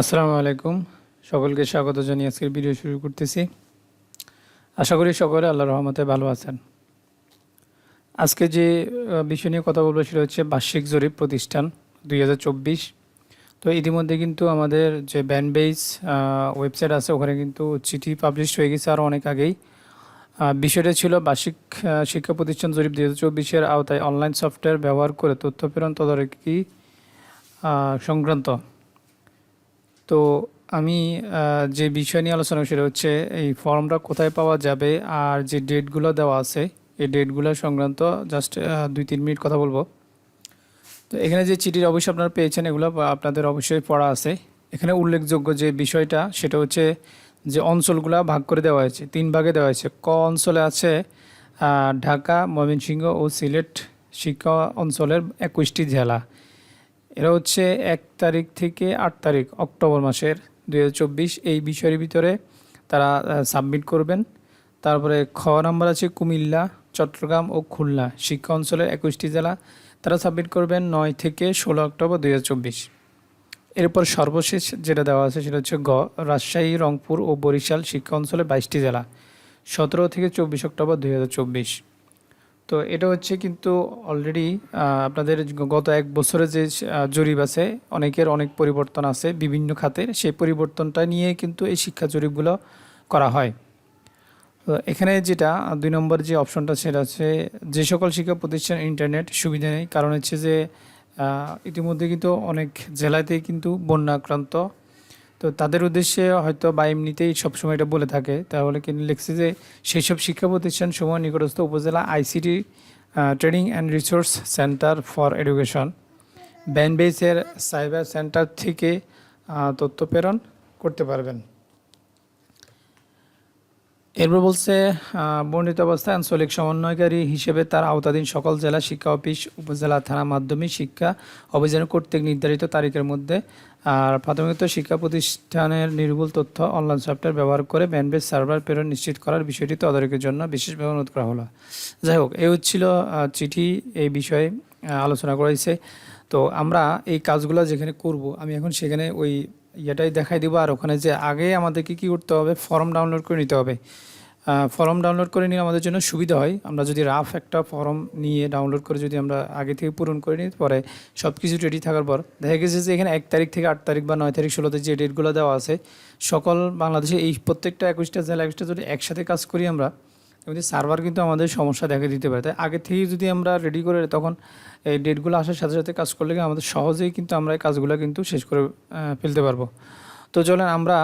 আসসালামু আলাইকুম। সকলকে স্বাগত জানিয়ে আজকের ভিডিও শুরু করতেছি। আশা করি সকলে আল্লাহ রহমতে ভালো আছেন। আজকে যে বিষয় নিয়ে কথা বলব সেটা হচ্ছে বার্ষিক জরিপ প্রতিষ্ঠান দুই হাজার চব্বিশ। তো ইতিমধ্যে কিন্তু আমাদের যে ব্যান্ড বেস ওয়েবসাইট আছে, ওখানে কিন্তু চিঠি পাবলিশ হয়ে গেছে আরও অনেক আগেই। বিষয়টা ছিল বার্ষিক শিক্ষা প্রতিষ্ঠান জরিপ দুই হাজার চব্বিশের আওতায় অনলাইন সফটওয়্যার ব্যবহার করে তথ্য প্রেরণ তদারকি সংক্রান্ত। তো আমি যে বিষয় নিয়ে আলোচনা সেটা হচ্ছে এই ফর্মটা কোথায় পাওয়া যাবে আর যে ডেটগুলো দেওয়া আছে, এই ডেটগুলো সংক্রান্ত জাস্ট দুই তিন মিনিট কথা বলব। তো এখানে যে চিঠির অবশ্যই আপনারা পেয়েছেন, এগুলো আপনাদের অবশ্যই পড়া আছে। এখানে উল্লেখযোগ্য যে বিষয়টা, সেটা হচ্ছে যে অঞ্চলগুলা ভাগ করে দেওয়া হয়েছে, তিন ভাগে দেওয়া হয়েছে। ক অঞ্চলে আছে ঢাকা, ময়মনসিংহ ও সিলেট শিক্ষা অঞ্চলের একুশটি জেলা। এরা হচ্ছে এক তারিখ থেকে আট তারিখ, অক্টোবর মাসের দু হাজার চব্বিশ। এই বিষয়ের ভিতরে তারা সাবমিট করবেন। তারপরে খ নাম্বার আছে কুমিল্লা, চট্টগ্রাম ও খুলনা শিক্ষা অঞ্চলের একুশটি জেলা। তারা সাবমিট করবেন নয় থেকে ষোলো অক্টোবর দুই হাজার চব্বিশ। এরপর সর্বশেষ যেটা দেওয়া আছে সেটা হচ্ছে গ, রাজশাহী, রংপুর ও বরিশাল শিক্ষা অঞ্চলে বাইশটি জেলা। সতেরো থেকে চব্বিশ অক্টোবর দুই হাজার চব্বিশ। তো এটা হচ্ছে কিন্তু অলরেডি আপনাদের গত এক বছরে যে জরিপ আছে, অনেকের অনেক পরিবর্তন আছে বিভিন্ন খাতের। সেই পরিবর্তনটা নিয়ে কিন্তু এই শিক্ষা জরিপগুলো করা হয়। তো এখানে যেটা, দুই নম্বর যে অপশনটা সেটা হচ্ছে, যে সকল শিক্ষা প্রতিষ্ঠান ইন্টারনেট সুবিধা নেই, কারণ হচ্ছে যে ইতিমধ্যে কিন্তু অনেক জেলাতেই কিন্তু বন্যা আক্রান্ত তো তাদের উদ্দেশ্যে হয়তো বা এমনিতেই সবসময় এটা বলে থাকে। তাহলে কিন্তু লিখছে যে সেই সব শিক্ষা প্রতিষ্ঠান সময় নিকটস্থ উপজেলা ICT training and resource centre for education ব্যানবেসের cyber centre থেকে তথ্য প্রেরণ করতে পারবেন। এরপর বলছে বর্ণিত অবস্থায় আঞ্চলিক সমন্বয়কারী হিসেবে তার আওতাধীন সকল জেলা শিক্ষা অফিস, উপজেলা থানা মাধ্যমিক শিক্ষা অভিযান কর্তৃক নির্ধারিত তারিখের মধ্যে, আর প্রাথমিকত শিক্ষা প্রতিষ্ঠানের নির্ভুল তথ্য অনলাইন সফটওয়্যার ব্যবহার করে ব্যান্ডবেজ সার্ভার প্রেরণ নিশ্চিত করার বিষয়টি তদারকির জন্য বিশেষভাবে অনুরোধ করা হলো। যাই হোক, এই হচ্ছিল চিঠি এই বিষয়ে আলোচনা করেছে তো আমরা এই কাজগুলো যেখানে করব, আমি এখন সেখানে ওই ইয়েটাই দেখাই দিব আর ওখানে যে আগে আমাদেরকে কী করতে হবে ফর্ম ডাউনলোড করে নিতে হবে। ফর্ম ডাউনলোড করে নিলে আমাদের জন্য সুবিধা হয়। আমরা যদি রাফ একটা ফর্ম নিয়ে ডাউনলোড করে যদি আমরা আগে থেকে পূরণ করে নিতে পরে সব কিছু রেডি থাকার পর দেখা গেছে যে এখানে এক তারিখ থেকে আট তারিখ বা নয় তারিখ ষোলোতে যে ডেটগুলো দেওয়া আছে, সকল বাংলাদেশে এই প্রত্যেকটা একুশটা জেলা একুশটা যদি একসাথে কাজ করি আমরা এমনি সার্ভার কিন্তু আমাদের সমস্যা দেখা দিতে পারে। তাই আগে থেকেই যদি আমরা রেডি করে তখন এই ডেটগুলো আসার সাথে সাথে কাজ করলে আমাদের সহজেই কিন্তু আমরা এই কাজগুলো কিন্তু শেষ করে ফেলতে পারব। তো চলেন আমরা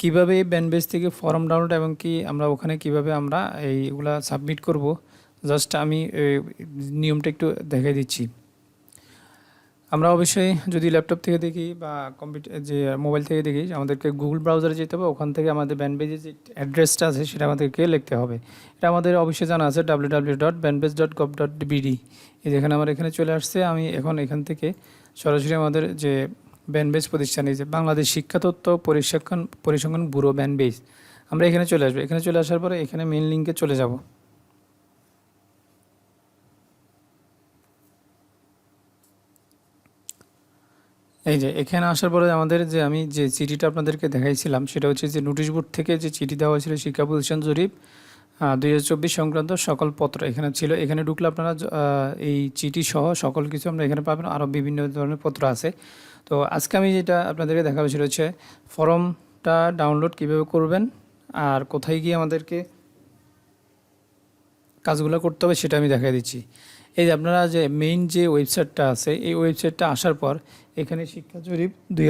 কীভাবে ব্যানবেজ থেকে ফর্ম ডাউনলোড এবং কি আমরা ওখানে কীভাবে আমরা এইগুলা সাবমিট করব? জাস্ট আমি নিয়মটা একটু দেখাই দিচ্ছি। আমরা অবশ্যই যদি ল্যাপটপ থেকে দেখি বা কম্পিউটার যে মোবাইল থেকে দেখি, আমাদেরকে গুগল ব্রাউজারে যেতে হবে, ওখান থেকে আমাদের ব্যানবেজের যে অ্যাড্রেসটা আছে, সেটা আমাদেরকে লিখতে হবে। এটা আমাদের অবশ্যই জানা আছে W W dot BANBEIS dot gov dot BD এই যেখানে আমার এখানে চলে আসছে, আমি এখন এখান থেকে সরাসরি আমাদের যে ব্যানবেজ প্রতিষ্ঠান, এই যে বাংলাদেশ শিক্ষা তত্ত্ব পরিসংখ্যান পরিসংখ্যান ব্যুরো ব্যানবেজ আমরা এখানে চলে আসব। এখানে চলে আসার পরে এখানে মেন লিঙ্কে চলে যাব। এই যে, এখানে আসার পরে আমাদের যে আমি যে চিঠিটা আপনাদেরকে দেখাইছিলাম, সেটা হচ্ছে যে নোটিশ বোর্ড থেকে যে চিঠি দেওয়া হয়েছিল শিক্ষা প্রতিষ্ঠান জরিপ দুই হাজার চব্বিশ সংক্রান্ত সকল পত্র এখানে ছিল। এখানে ঢুকলে আপনারা এই চিঠি সহ সকল কিছু আমরা এখানে পাবেন। আরও বিভিন্ন ধরনের পত্র আছে। তো আজকে আমি যেটা আপনাদেরকে দেখাবো সেটা হচ্ছে ফর্মটা ডাউনলোড কীভাবে করবেন আর কোথায় গিয়ে আমাদেরকে কাজগুলো করতে হবে সেটা আমি দেখাই দিচ্ছি। এই যে আপনারা যে মেইন যে ওয়েবসাইটটা আছে, এই ওয়েবসাইটটা আসার পর এখানে শিক্ষা জরিপ দুই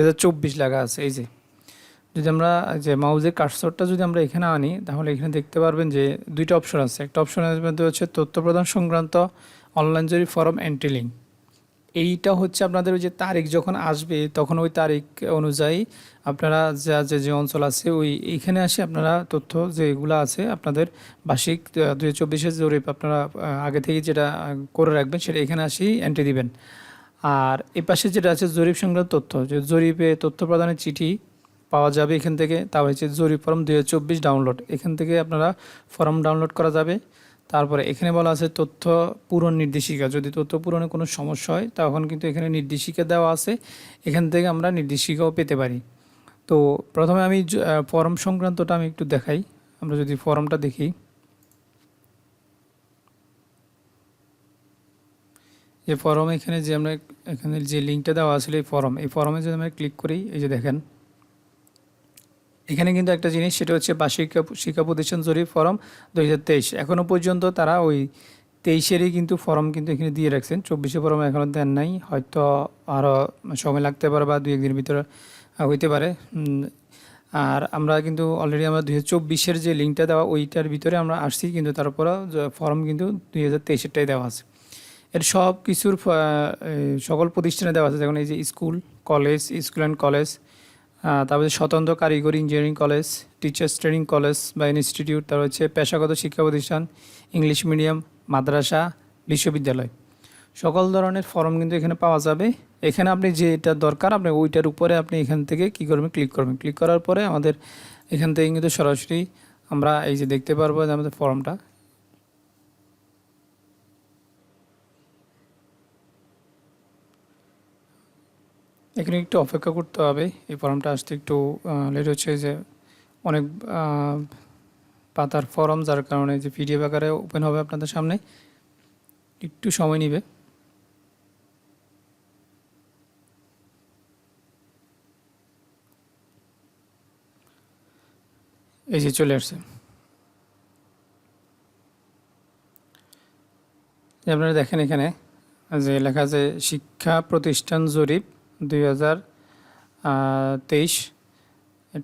লেখা আছে। এই যে, যদি আমরা যে মাউজের কার্সরটা যদি আমরা এখানে আনি, তাহলে এখানে দেখতে পারবেন যে দুইটা অপশন আছে। একটা অপশনের মধ্যে হচ্ছে তথ্য প্রদান সংক্রান্ত অনলাইন জরিপ ফরম এন্ট্রি লিঙ্ক এইটা হচ্ছে আপনাদের ওই যে তারিখ যখন আসবে, তখন ওই তারিখ অনুযায়ী আপনারা যা, যে যে অঞ্চল আছে, ওই এইখানে আসে আপনারা তথ্য যেগুলো আছে আপনাদের বার্ষিক দুই হাজার চব্বিশের জরিপ আপনারা আগে থেকে যেটা করে রাখবেন, সেটা এখানে আসেই এন্ট্রি দিবেন। আর এ পাশে যেটা আছে জরিপ সংক্রান্ত তথ্য, যে জরিপে তথ্য প্রদানের চিঠি পাওয়া যাবে এখান থেকে তারপর হচ্ছে জরিপ ফর্ম চব্বিশ ডাউনলোড এখান থেকে আপনারা ফর্ম ডাউনলোড করা যাবে। তারপরে এখানে বলা আছে তথ্য পূরণ নির্দেশিকা। যদি তথ্য পূরণে কোনো সমস্যা হয়, তখন কিন্তু এখানে নির্দেশিকা দেওয়া আছে। এখান থেকে আমরা নির্দেশিকাও পেতে পারি। তো প্রথমে আমি ফর্ম সংক্রান্তটা আমি একটু দেখাই। আমরা যদি ফর্মটা দেখি। যে ফর্ম এখানে যে আমরা, এখানে যে লিঙ্কটা দেওয়া আছে, এই ফর্ম, এই ফর্মে যদি আমরা ক্লিক করি, এই যে দেখেন। এখানে কিন্তু একটা জিনিস, সেটা হচ্ছে বার্ষিক শিক্ষা প্রতিষ্ঠান জরিপ ফর্ম দু হাজার তেইশ। এখনও পর্যন্ত তারা ওই তেইশেরই কিন্তু ফর্ম কিন্তু এখানে দিয়ে রাখছেন। চব্বিশে ফর্ম এখনও দেন নাই। হয়তো আরও সময় লাগতে পারে বা দু একদিনের ভিতরে হইতে পারে। আর আমরা কিন্তু অলরেডি আমরা দুই হাজার যে লিঙ্কটা দেওয়া, ওইটার ভিতরে আমরা আসছি, কিন্তু তারপরে ফর্ম কিন্তু দুই হাজার তেইশেরটাই দেওয়া আছে। এর সব কিছুর সকল প্রতিষ্ঠানে দেওয়া আছে। যেমন এই যে school, college, school and college তারপরে স্বতন্ত্র কারিগরি engineering college teachers training college বা ইনস্টিটিউট তার হচ্ছে পেশাগত শিক্ষা প্রতিষ্ঠান ইংলিশ মিডিয়াম মাদ্রাসা, বিশ্ববিদ্যালয়। সকল ধরনের ফর্ম কিন্তু এখানে পাওয়া যাবে। এখানে আপনি যেটা দরকার, আপনি ওইটার উপরে আপনি এখান থেকে কী করবেন ক্লিক করবেন। ক্লিক করার পরে আমাদের এখান থেকে কিন্তু সরাসরি আমরা এই যে দেখতে পারব যে আমাদের ফর্মটা এখানে একটু অপেক্ষা করতে হবে। এই ফর্মটা আসতে একটু লেট হচ্ছে যে অনেক পাতার ফর্ম, যার কারণে যে পিডিএফ আকারে ওপেন হবে আপনাদের সামনে। একটু সময় নেবে। এই যে চলে আসছে। আপনারা দেখেন এখানে, যে লেখা আছে, শিক্ষা প্রতিষ্ঠান জরিপ দুই হাজার তেইশ।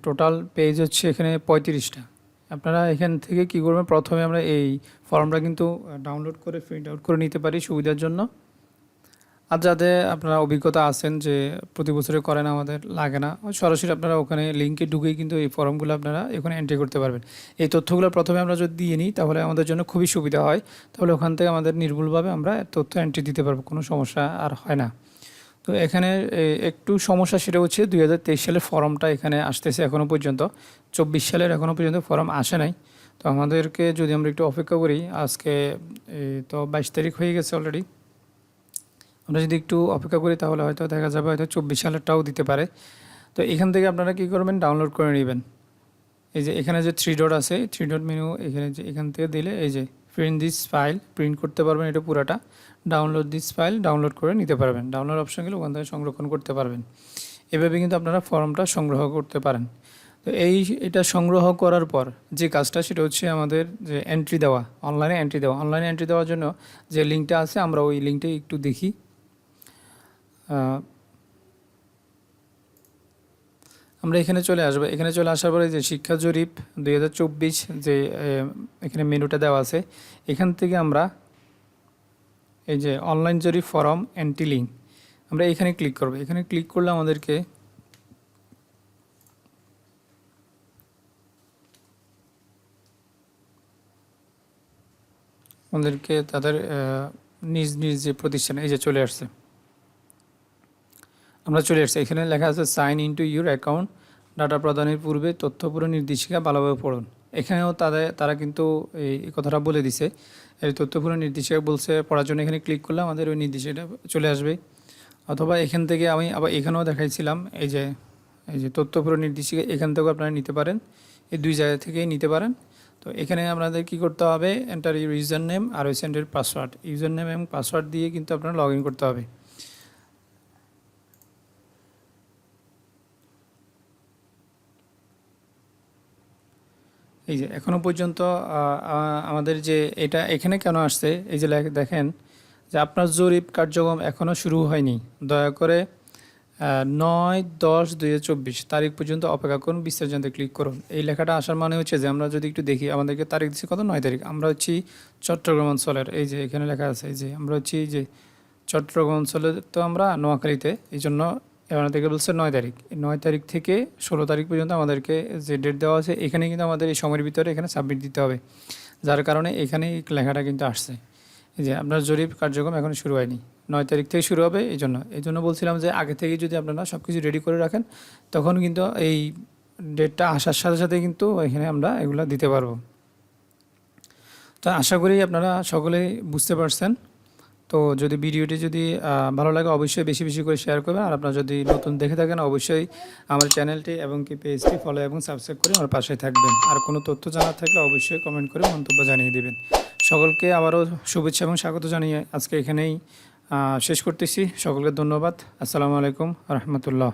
টোটাল পেজ হচ্ছে এখানে পঁয়ত্রিশটা। আপনারা এখান থেকে কি করবেন? প্রথমে আমরা এই ফর্মটা কিন্তু ডাউনলোড করে প্রিন্ট আউট করে নিতে পারি সুবিধার জন্য। আর যাদের আপনারা অভিজ্ঞতা আছেন যে প্রতি বছরে করেন আমাদের, লাগে না, সরাসরি আপনারা ওখানে লিঙ্কে ঢুকেই কিন্তু এই ফর্মগুলো আপনারা এখানে এন্ট্রি করতে পারবেন। এই তথ্যগুলো প্রথমে আমরা যদি দিয়ে নিই, তাহলে আমাদের জন্য খুবই সুবিধা হয়। তাহলে ওখান থেকে আমাদের নির্ভুলভাবে আমরা তথ্য এন্ট্রি দিতে পারব, কোনো সমস্যা আর হয় না। তো এখানে একটু সমস্যা সেটা হচ্ছে দুই হাজার তেইশ সালের ফর্মটা এখানে আসতেছে এখনও পর্যন্ত। চব্বিশ সালের এখনও পর্যন্ত ফর্ম আসে নাই। তো আমাদেরকে যদি আমরা একটু অপেক্ষা করি, আজকে তো বাইশ তারিখ হয়ে গেছে অলরেডি আমরা যদি একটু অপেক্ষা করি, তাহলে হয়তো দেখা যাবে হয়তো চব্বিশ সালেরটাও দিতে পারে। তো এখান থেকে আপনারা কী করবেন? ডাউনলোড করে নেবেন। এই যে এখানে যে থ্রি ডট আছে থ্রি ডট মেনু এখানে যে, এখান থেকে দিলে এই যে প্রিন্ট দিস ফাইল প্রিন্ট করতে পারবেন এটা পুরাটা ডাউনলোড দিস ফাইল ডাউনলোড করে নিতে পারবেন। ডাউনলোড অপশন গেলে ওখান থেকে সংরক্ষণ করতে পারবেন। এভাবে কিন্তু আপনারা ফর্মটা সংগ্রহ করতে পারেন। তো এই এটা সংগ্রহ করার পর যে কাজটা, সেটা হচ্ছে আমাদের যে এন্ট্রি দেওয়া অনলাইনে এন্ট্রি দেওয়া। অনলাইনে এন্ট্রি দেওয়ার জন্য যে লিঙ্কটা আছে, আমরা ওই লিঙ্কটা একটু দেখি। আমরা এখানে চলে আসব। এখানে চলে আসার পরে যে শিক্ষা জরিপ দুই হাজার চব্বিশ যে এখানে মেনুটা দেওয়া আছে, এখান থেকে আমরা এই যে অনলাইন জরিপ ফর্ম অ্যান্টি লিঙ্ক আমরা এখানে ক্লিক করব। এখানে ক্লিক করলে আমাদেরকে আমাদেরকে তাদের নিজ নিজ যে প্রতিষ্ঠান এই যে চলে আসছে। আমরা চলে আসছি। এখানে লেখা আছে sign into your account data প্রদানের পূর্বে তথ্য পুরো নির্দেশিকা ভালোভাবে পড়ুন। এখানেও তাদের, তারা কিন্তু এই কথাটা বলে দিছে। এই তথ্যপূর্ণ নির্দেশিকা বলছে, পড়ার জন্য এখানে ক্লিক করলে আমাদের ওই নির্দেশিকাটা চলে আসবে। অথবা এখান থেকে আমি আবার এখানেও দেখাইছিলাম, এই যে এই যে তথ্যপূর্ণ নির্দেশিকা, এখান থেকেও আপনারা নিতে পারেন। এই দুই জায়গা থেকেই নিতে পারেন। তো এখানে আপনাদের কি করতে হবে? এন্টার ইউজার নেম আর ওই সেন্টার পাসওয়ার্ড ইউজার নেম এবং পাসওয়ার্ড দিয়ে কিন্তু আপনারা লগ করতে হবে। এই যে এখনও পর্যন্ত আমাদের যে এটা এখানে কেন আসছে, এই যে দেখেন যে আপনার জরিপ কার্যক্রম এখনও শুরু হয়নি। দয়া করে নয় দশ দুই চব্বিশ তারিখ পর্যন্ত অপেক্ষা করুন বিস্তার জানতে ক্লিক করুন। এই লেখাটা আসার মানে হচ্ছে যে আমরা যদি একটু দেখি, আমাদেরকে তারিখ দিচ্ছে কত? নয় তারিখ। আমরা হচ্ছি চট্টগ্রাম অঞ্চলের, এই যে এখানে লেখা আছে, এই যে আমরা হচ্ছি যে চট্টগ্রাম অঞ্চলে তো আমরা নোয়াখালীতে, এই জন্য থেকে বলছে নয় তারিখ। নয় তারিখ থেকে ষোলো তারিখ পর্যন্ত আমাদেরকে যে ডেট দেওয়া আছে, এখানে কিন্তু আমাদের এই সময়ের ভিতরে এখানে সাবমিট দিতে হবে। যার কারণে এখানে লেখাটা কিন্তু আসছে। যে আপনার জরিপ কার্যক্রম এখন শুরু হয়নি। নয় তারিখ থেকে শুরু হবে এই জন্য। এই জন্য বলছিলাম যে আগে থেকে যদি আপনারা সব কিছু রেডি করে রাখেন, তখন কিন্তু এই ডেটটা আসার সাথে সাথে কিন্তু এখানে আমরা এগুলো দিতে পারব। তো আশা করি আপনারা সকলেই বুঝতে পারছেন। তো যদি ভিডিওটি যদি ভালো লাগে অবশ্যই বেশি বেশি করে শেয়ার করবেন। আর আপনারা যদি নতুন দেখে থাকেন, অবশ্যই আমার চ্যানেলটি এবং কি পেজটি ফলো এবং সাবস্ক্রাইব করে আমার পাশে থাকবেন। আর কোনো তথ্য জানার থাকলে অবশ্যই কমেন্ট করে মন্তব্য জানিয়ে দেবেন। সকলকে আবারও শুভেচ্ছা এবং স্বাগত জানিয়ে আজকে এখানেই শেষ করতেছি। সকলকে ধন্যবাদ। আসসালামু আলাইকুম রহমতুল্লাহ।